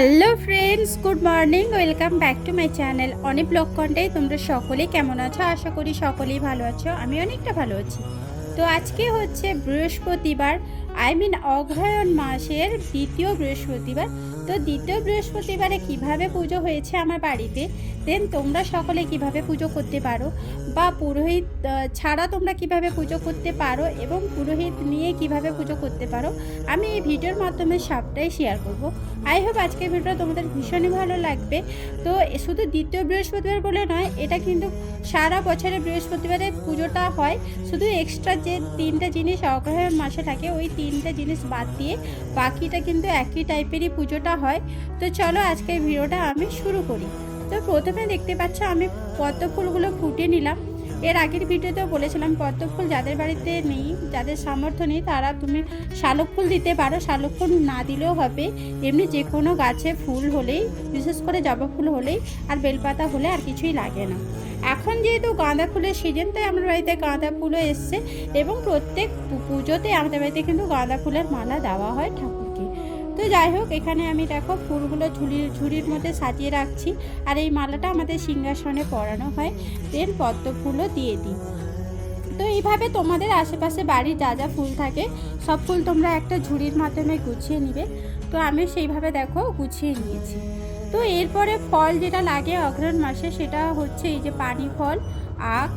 Hello friends, good morning, welcome back to my channel অনেক blog কন্টেই। তোমরা সকলেই কেমন আছো? আশা করি সকলেই ভালো আছো আমি অনেকটা ভালো আছি। তো আজকে হচ্ছে বৃহস্পতিবার আই মিন অগ্রহায়ণ মাসের দ্বিতীয় বৃহস্পতিবার। তো দ্বিতীয় বৃহস্পতিবারে কীভাবে পুজো হয়েছে আমার বাড়িতে? দেন তোমরা সকলে কীভাবে পুজো করতে পারো? বা পুরোহিত ছাড়া তোমরা কীভাবে পুজো করতে পারো? এবং পুরোহিত নিয়ে কীভাবে পুজো করতে পারো? আমি এই ভিডিওর মাধ্যমে সবটাই শেয়ার করব। আই হোপ আজকের ভিডিওটা তোমাদের ভীষণই ভালো লাগবে। তো শুধু দ্বিতীয় বৃহস্পতিবার বলে নয়, এটা কিন্তু সারা বছরে বৃহস্পতিবারে পুজোটা হয়। শুধু এক্সট্রা যে তিনটা জিনিস অগ্রহায়ণ মাসে থাকে, ওই তিনটা জিনিস বাদ দিয়ে বাকিটা কিন্তু একই টাইপেরই পুজোটা হয়। তো চলো আজকের ভিডিওটা আমি শুরু করি। তো প্রথমে দেখতে পাচ্ছ আমি পদ্ম ফুলগুলো ফুটিয়ে নিলাম। এর আগের ভিডিওতেও বলেছিলাম পদ্ম ফুল যাদের বাড়িতে নেই, যাদের সামর্থ্য নেই, তারা তুমি শালক ফুল দিতে পারো। শালক ফুল না দিলেও হবে। এমনি যে কোনো গাছে ফুল হলেই, বিশেষ করে জবা ফুল হলেই, আর বেলপাতা হলে আর কিছুই লাগে না। এখন যেহেতু গাঁদা ফুলের সিজন তাই আমার বাড়িতে গাঁদা ফুলও এসছে এবং প্রত্যেক পুজোতে আমাদের বাড়িতে কিন্তু গাঁদা ফুলের মালা দেওয়া হয় ঠাকুরকে। তো যাই হোক, এখানে আমি দেখো ফুলগুলো ঝুড়ির ঝুড়ির মধ্যে সাজিয়ে রাখছি আর এই মালাটা আমাদের সিংহাসনে পরানো হয়। দেন পদ্ম ফুলও দিয়ে দিই। তো এইভাবে তোমাদের আশেপাশে বাড়ির যা যা ফুল থাকে, সব ফুল তোমরা একটা ঝুড়ির মাধ্যমে গুছিয়ে নিবে। তো আমি সেইভাবে দেখো গুছিয়ে নিয়েছি। তো এরপরে ফল যেটা লাগে অগ্রহণ মাসে সেটা হচ্ছে এই যে পানি ফল আখ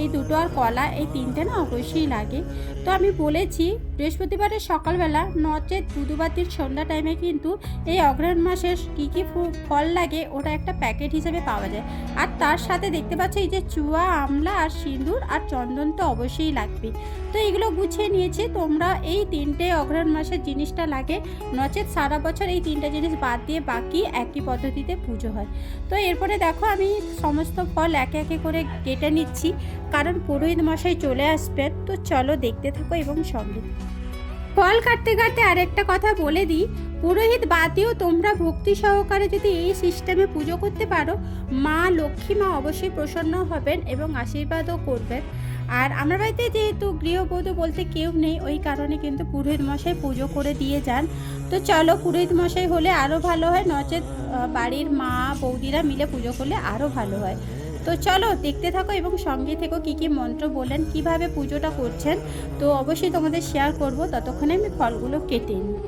এই দুটো আর কলা, এই তিনটে না অবশ্যই লাগে। তো আমি বলেছি, বৃহস্পতিবারের সকালবেলা নচেত বুধবার দিন সন্ধ্যা টাইমে কিন্তু এই অগ্রহণ মাসের কী কী ফল লাগে, ওটা একটা প্যাকেট হিসেবে পাওয়া যায়। আর তার সাথে দেখতে পাচ্ছ এই যে চুয়া, আমলা, আর সিঁদুর, আর চন্দন তো অবশ্যই লাগবে। তো এগুলো গুছিয়ে নিয়েছি, তোমরা এই তিনটে অগ্রহণ মাসের জিনিসটা লাগে। নচেত সারা বছর এই তিনটে জিনিস বাদ দিয়ে বাকি একই পদ্ধতিতে পুজো হয়। তো এরপরে দেখো আমি সমস্ত ফল একে একে করে কেটে নিচ্ছি। কারণ পুরোহিত মশাই চলে আসবেন, তো চলো দেখতে থাকো এবং সঙ্গে ফল কাটতে কাটতে আরেকটা কথা বলে দিই, পুরোহিত বাদেও তোমরা ভক্তি সহকারে যদি এই সিস্টেমে পুজো করতে পারো, মা লক্ষ্মী মা অবশ্যই প্রসন্ন হবেন এবং আশীর্বাদও করবেন। আর আমার বাড়িতে যেহেতু গৃহবধূ বলতে কেউ নেই, ওই কারণে কিন্তু পুরোহিত মশাই পুজো করে দিয়ে যান। তো চলো, পুরোহিত মশাই হলে আরও ভালো হয়, নচেত বাড়ির মা বৌদিরা মিলে পুজো করলে আরও ভালো হয়। তো চলো দেখতে থাকো এবং সঙ্গে থেকো কি কি মন্ত্র বললেন, কীভাবে পুজোটা করছেন। তো অবশ্যই তোমাদের শেয়ার করব, ততক্ষণে আমি ফলগুলো কেটে নিই।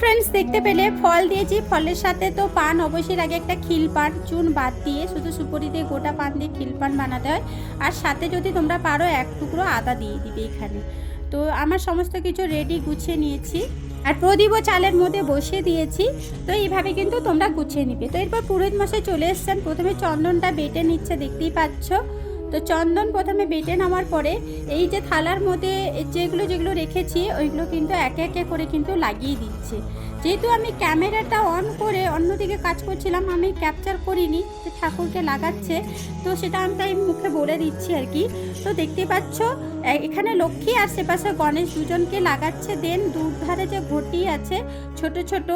ফ্রেন্ডস দেখতে পেলে ফল দিয়েছি। ফলের সাথে তো পান অবশ্যই লাগে। একটা খিল পান, চুন বাদ দিয়ে শুধু সুপরি দিয়ে গোটা পান দিয়ে খিল পান বানাতে হয়। আর সাথে যদি তোমরা পারো, এক টুকরো আদা দিয়ে দিবে এখানে। তো আমার সমস্ত কিছু রেডি গুছিয়ে নিয়েছি। আর প্রদীপও চালের মধ্যে বসিয়ে দিয়েছি। তো এইভাবে কিন্তু তোমরা গুছিয়ে নিবে। তো এরপর পুরোহিত মশাই চলে এসছেন। প্রথমে চন্দনটা বেটে নিচ্ছে, দেখতেই পাচ্ছ। তো চন্দন প্রথমে বেটে নামার পরে এই যে থালার মধ্যে যেগুলো যেগুলো রেখেছি, ওইগুলো কিন্তু একে একে করে কিন্তু লাগিয়ে দিচ্ছে। যেহেতু আমি ক্যামেরাটা অন করে অন্যদিকে কাজ করছিলাম, আমি ক্যাপচার করিনি ঠাকুরকে লাগাচ্ছে, তো সেটা আমি তাই মুখে বলে দিচ্ছি আর কি। তো দেখতে পাচ্ছ এখানে লক্ষ্মী আর সেপাশে গণেশ দুজনকে লাগাচ্ছে দেন। দুধারে যে ঘটি আছে, ছোট ছোট,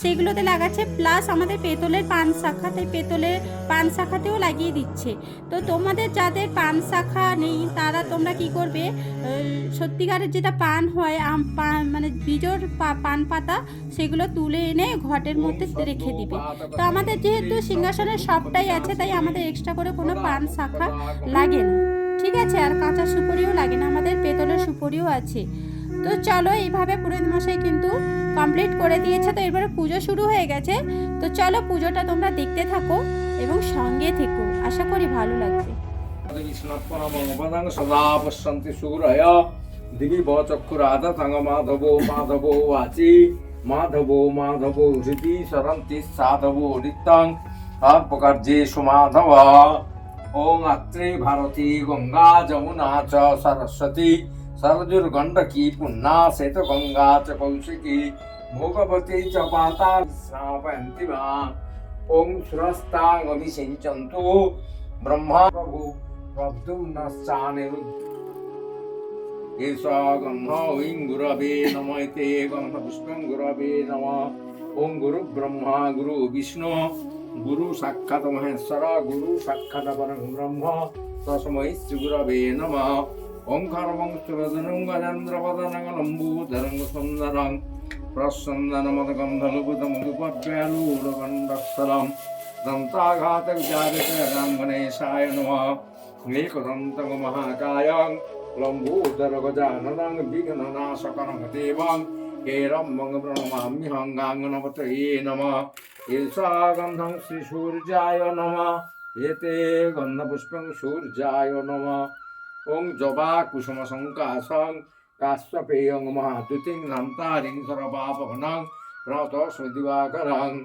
সেগুলোতে লাগাচ্ছে প্লাস আমাদের পেতলের পান শাখা তাই পেতলের পান শাখাতেও লাগিয়ে দিচ্ছে। তো তোমাদের যাদের পান শাখা নেই, তারা তোমরা কি করবে? সত্যিকারের যেটা পান হয়, আম মানে বীজর পান পাতা, সেগুলো তুলে এনে ঘটের মধ্যে রেখে দিবে। তো আমাদের যেহেতু সিংহাসনের সবটাই আছে, তাই আমাদের এক্সট্রা করে কোনো পান শাখা লাগে না। ঠিক আছে, আর কাঁচা সুপুরিও লাগে না, আমাদের পেতলের সুপুরিও আছে। তো চলো, এইভাবে পুরোহিত মশাই কিন্তু কমপ্লিট করে দিয়েছে, তো এবারে পুজো শুরু হয়ে গেছে। তো চলো, পুজোটা তোমরা দেখতে থাকো এবং সঙ্গে থেকো। আশা করি ভালো লাগবে। সদা পশ্যন্তি সুরয় দিবি মাধব মাধব বাচি মাধব মাধব হৃদি সরন্তি সাধব ঋত্যাং আর প্রকার যে সুমাধব माधव ॐ अत्रे भारती गङ्गा जमुना च सरस्वती सरजुर्गण्डकी पुन्ना श्वेतगङ्गा च कौशिकी भोगवती च पाता स्नापयन्ति वा ॐ सुरस्ताङ्गमिषिञ्चन्तु ब्रह्मा प्रभु प्रद्युम्नश्चानिरु एष गन्ध ॐ गुरवे नम इते गन्धपुष्पं गुरवे नम ॐ गुरुब्रह्मा गुरु గురు సాక్షాత్ మహేశ్వర గురు సాక్షాత్ పరం బ్రహ్మ తస్మై శ్రీగురవే నమ ఓంకారవంశురదనం గజేంద్రపదనగలంబూధరం సుందరం ప్రసన్ననమదగంధలుపుతముగుపవ్యాలూడగండస్థలం దంతాఘాత విచారితాం గణేశాయ నమ ఏకదంతము మహాకాయాం లంబూధర గజాననాంగ్ విఘ్ననాశకరం దేవాంగ్ हेरं प्रणमाम्यहं गाङ्गनपतये नमः एषा गन्धं श्रीसूर्याय नमः एते गन्धपुष्पं सूर्याय नमः ॐ जबा कुसुमसङ्कासं काश्यपेयं महादुतिं नन्तारिं सर्वापवनं प्रतस्मदिवाकरं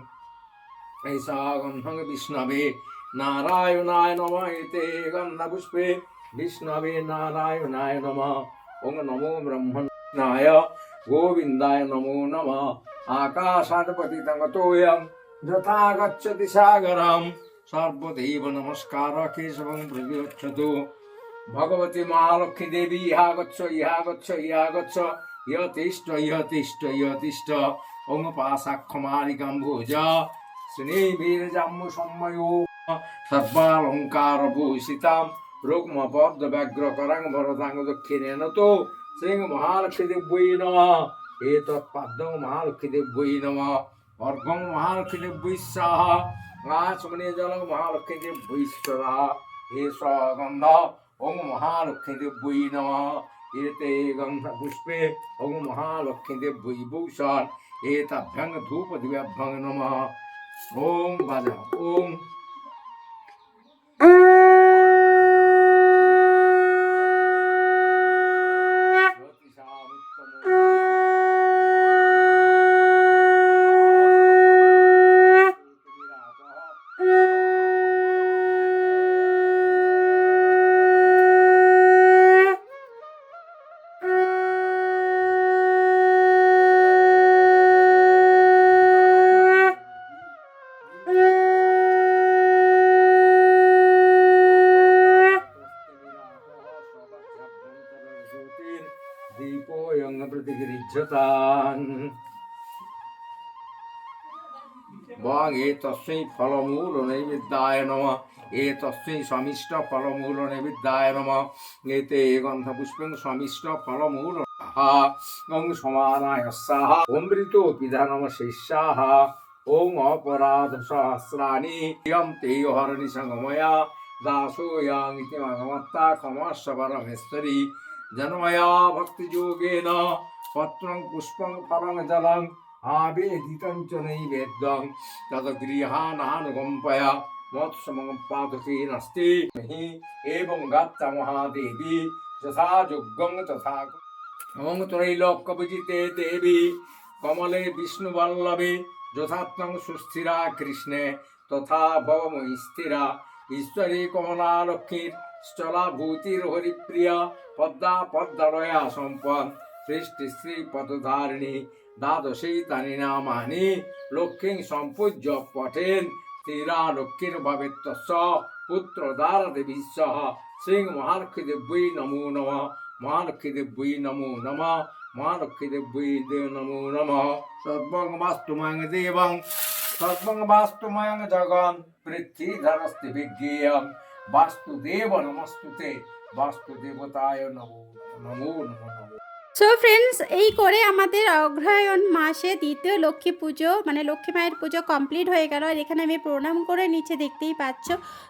ऐसा गन्धं विष्णवे नारायणाय नमः एते गन्धपुष्पे विष्णवे नारायणाय नमः ॐ नमो ब्रह्मणाय गोविन्दाय नमो नमः आकाशात् पतितमतोऽयं यथा गच्छति सागरं सर्वदैव नमस्कार केशवं प्रतिगच्छतु भगवती महालक्ष्मी देवी इहा गच्छ इहा गच्छ इहा गच्छ य तिष्ठ य तिष्ठ य तिष्ठ ओम पाशाक्षमालिकां भोज स्नेहीर्जाम्बु सम्मयो सर्वालङ्कारभूषितां रुग्मपद्मव्याघ्रकरां वरदां दक्षिणेन तो శ్రీంగ మహాలక్ష్మీదివ్వై నమ ఏతత్పద్మం మహాలక్ష్మీదివ్వై నమ అర్ఘం మహాలక్ష్మీదివ్వై సాహ రాసుమనే జలం మహాలక్ష్మీదివ్వైశ్వర ఏ స్వగంధ ఓం మహాలక్ష్మీదివ్వై నమ ఏతే గంధ పుష్పే ఓం మహాలక్ష్మీదివ్వై భూషాన్ ఏతభ్యంగ ధూప దివ్యభ్యంగ నమ ఓం భజ ఓం প্রতিগৃহ্যতান বং এ তস্मै ফলমূল নৈবেদ্যায় নম। এ তস্मै সমিষ্ট ফলমূল নৈবেদ্যায় নম। এতে গন্ধপুষ্পং সমিষ্ট ফলমূল ওং সমানায় অমৃত পিধানম শিষ্যাহ ওং অপরাধ সহস্রাণি ইয়ম তে হরণি সঙ্গময়া। দাসোয়াং ইতি জন্ময়া ভক্তিযোগেন। পত্রং পুষ্পং পরং জলং, আবেদিতং চ নৈবেদ্যং তত গৃহানান গম্পয়া মৎসমং পাদসী নাস্তি। হি এবং গাত্তা মহাদেবী, যথা যোগ্যং তথা অং ত্রৈলোক্যবিজিতে দেবী, কমলে বিষ্ণুবল্লভে যথাত্মং সুস্থিরা কৃষ্ণে, তথা ভবময়ী স্থিরা। ঈশ্বরী কমলালক্ষ্মীর স্থলাভূতির হরিপ্রিয়া, পদ্মা পদ্মালয়া সম্পদ। সৃষ্টি শ্রী পদধারিণী, দ্বাদশী তানি নামানি, লক্ষ্মী সম্পূজ্য পঠেন স্থিরা লক্ষ্মীর ভবেত্তস্য, পুত্র দ্বারা দেবী সহ, শ্রী মহালক্ষ্মী দেব্যই নমো নম মহালক্ষ্মী দেব্যই নমো নম মহালক্ষ্মী দেব্যই দে নমো নম। সর্বং বাস্তুমাং দেবং সর্বং বাস্তুমাং জগন, পৃথ্বীধরস্তি বিজ্ঞেয়ম বাস্তুদেব নমস্তুতে বাস্তুদেবতায় নমো নমো নমো নমো। সো ফ্রেন্ডস এই করে আমাদের অগ্রহায়ণ মাসে দ্বিতীয় লক্ষ্মী পুজো মানে লক্ষ্মী মায়ের পুজো কমপ্লিট হয়ে গেল। আর এখানে আমি প্রণাম করে নিচে দেখতেই পাচ্ছ।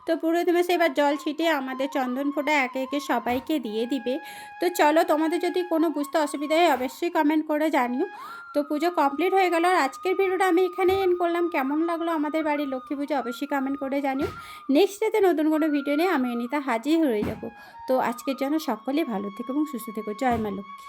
তো পুরো তুমি এবার জল ছিটিয়ে আমাদের চন্দন ফোঁটা একে একে সবাইকে দিয়ে দিবে। তো চলো, তোমাদের যদি কোনো বুঝতে অসুবিধা হয় অবশ্যই কমেন্ট করে জানিও। তো পুজো কমপ্লিট হয়ে গেল। আর আজকের ভিডিওটা আমি এখানে এন করলাম। কেমন লাগল আমাদের বাড়ির লক্ষ্মী পুজো অবশ্যই কমেন্ট করে জানিও। নেক্সট ডেতে নতুন কোনো ভিডিও নিয়ে আমি অনিতা হাজির হয়ে যাব। তো আজকের জন্য সকলেই ভালো থেকো এবং সুস্থ থেকো। জয় মা লক্ষ্মী।